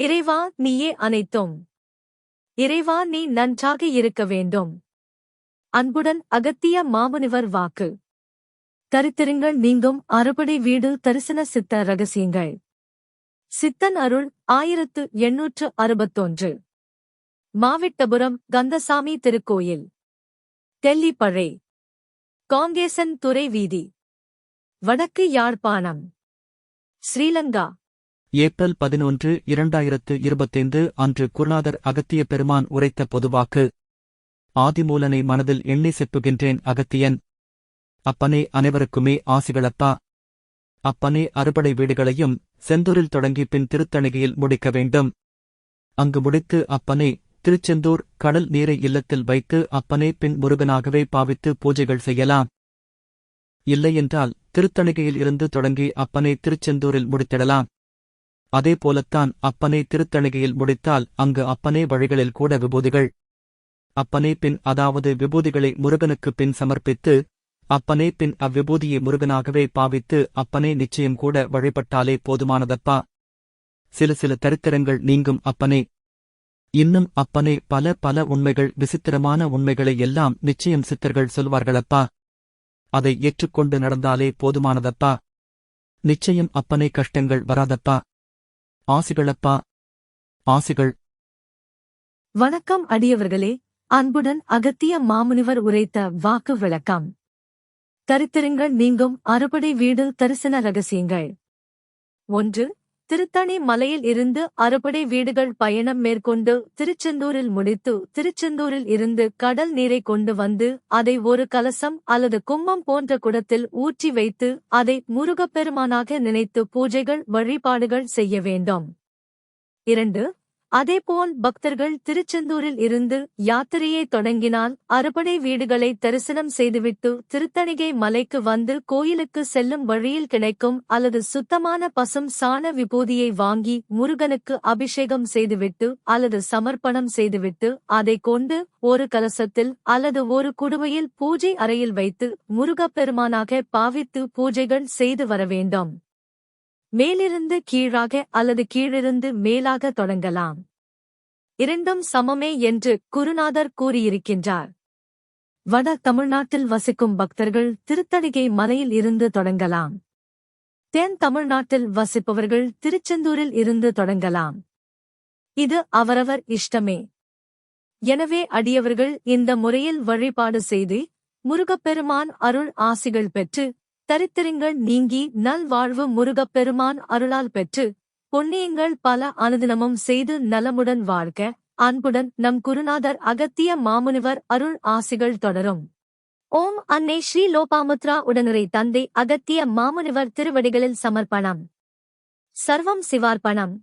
இறைவா நீயே அனைத்தும். இறைவா நீ நன்றாக இருக்க வேண்டும். அன்புடன் அகத்திய மாமுனிவர் வாக்கு. தரித்திருங்கள் நீங்கும் அறுபடை வீடு தரிசன சித்த ரகசியங்கள். சித்தன் அருள் ஆயிரத்து எண்ணூற்று அறுபத்தொன்று. மாவிட்டபுரம் கந்தசாமி திருக்கோயில். தெல்லிப்பழை. காங்கேசன் துறை வீதி. வடக்கு யாழ்ப்பாணம். ஸ்ரீலங்கா. ஏப்ரல் பதினொன்று இரண்டாயிரத்து இருபத்தைந்து அன்று குருநாதர் அகத்திய பெருமான் உரைத்த பொதுவாக்கு. ஆதிமூலனை மனதில் எண்ணி செப்புகின்றேன் அகத்தியன். அப்பனே அனைவருக்குமே ஆசிகளப்பா. அப்பனே அறுபடை வீடுகளையும் செந்தூரில் தொடங்கி பின் திருத்தணிகையில் முடிக்க வேண்டும். அங்கு முடித்து அப்பனே திருச்செந்தூர் கடல் நீரை இல்லத்தில் வைத்து அப்பனே பின் முருகனாகவே பாவித்து பூஜைகள் செய்யலாம். இல்லையென்றால் திருத்தணிகையில் இருந்து தொடங்கி அப்பனே திருச்செந்தூரில் முடித்திடலாம். அதே போலத்தான் அப்பனே திருத்தணிகையில் முடித்தால் அங்கு அப்பனே வழிகளில் கூட விபூதிகள். அப்பனே பின் அதாவது விபூதிகளை முருகனுக்கு பின் சமர்ப்பித்து அப்பனே பின் அவ்விபூதியை முருகனாகவே பாவித்து அப்பனே நிச்சயம் கூட வழிபட்டாலே போதுமானதப்பா? சில சில தரித்திரங்கள் நீங்கும் அப்பனே. இன்னும் அப்பனே பல பல உண்மைகள் விசித்திரமான உண்மைகளை எல்லாம் நிச்சயம் சித்தர்கள் சொல்வார்களப்பா? அதை ஏற்றுக்கொண்டு நடந்தாலே போதுமானதப்பா? நிச்சயம் அப்பனே கஷ்டங்கள் வராதப்பா? ஆசிகளப்பா. ஆசிகள். வணக்கம் அடியவர்களே அன்புடன் அகத்திய மாமுனிவர் உரைத்த வாக்கு விளக்கம். தரித்திரங்கள் நீங்கும் அறுபடை வீடு தரிசன ரகசியங்கள். ஒன்று திருத்தணி மலையில் இருந்து அறுபடை வீடுகள் பயணம் மேற்கொண்டு திருச்செந்தூரில் முடித்து திருச்செந்தூரில் இருந்து கடல் நீரை கொண்டு வந்து அதை ஒரு கலசம் அல்லது கும்மம் போன்ற குடத்தில் ஊற்றி வைத்து அதை முருகப்பெருமானாக நினைத்து பூஜைகள் வழிபாடுகள் செய்ய வேண்டும். இரண்டு அதேபோல் பக்தர்கள் திருச்செந்தூரில் இருந்து யாத்திரையை தொடங்கினால் அறுபடை வீடுகளை தரிசனம் செய்துவிட்டு திருத்தணிகை மலைக்கு வந்து கோயிலுக்கு செல்லும் வழியில் கிடைக்கும் அல்லது சுத்தமான பசும் சாண விபூதியை வாங்கி முருகனுக்கு அபிஷேகம் செய்துவிட்டு அல்லது சமர்ப்பணம் செய்துவிட்டு அதை கொண்டு ஒரு கலசத்தில் அல்லது ஒரு குடுவையில் பூஜை அறையில் வைத்து முருகப்பெருமானாக பாவித்து பூஜைகள் செய்து வர வேண்டும். மேலிருந்து கீழாக அல்லது கீழிருந்து மேலாக தொடங்கலாம். இரண்டும் சமமே என்று குருநாதர் கூறியிருக்கின்றார். வட தமிழ்நாட்டில் வசிக்கும் பக்தர்கள் திருத்தணிகை மலையில் இருந்து தொடங்கலாம். தென் தமிழ்நாட்டில் வசிப்பவர்கள் திருச்செந்தூரில் இருந்து தொடங்கலாம். இது அவரவர் இஷ்டமே. எனவே அடியவர்கள் இந்த முறையில் வழிபாடு செய்து முருகப்பெருமான் அருள் ஆசிகள் பெற்று தரித்திரங்கள் நீங்கி நல்வாழ்வு முருகப்பெருமான் அருளால் பெற்று புண்ணியங்கள் பல அனுதினமும் செய்து நலமுடன் வாழ்க. அன்புடன் நம் குருநாதர் அகத்திய மாமுனிவர் அருள் ஆசிகள் தொடரும். ஓம் அன்னை ஸ்ரீ லோபாமுத்ரா உடனுரை தந்தை அகத்திய மாமுனிவர் திருவடிகளில் சமர்ப்பணம். சர்வம் சிவார்ப்பணம்.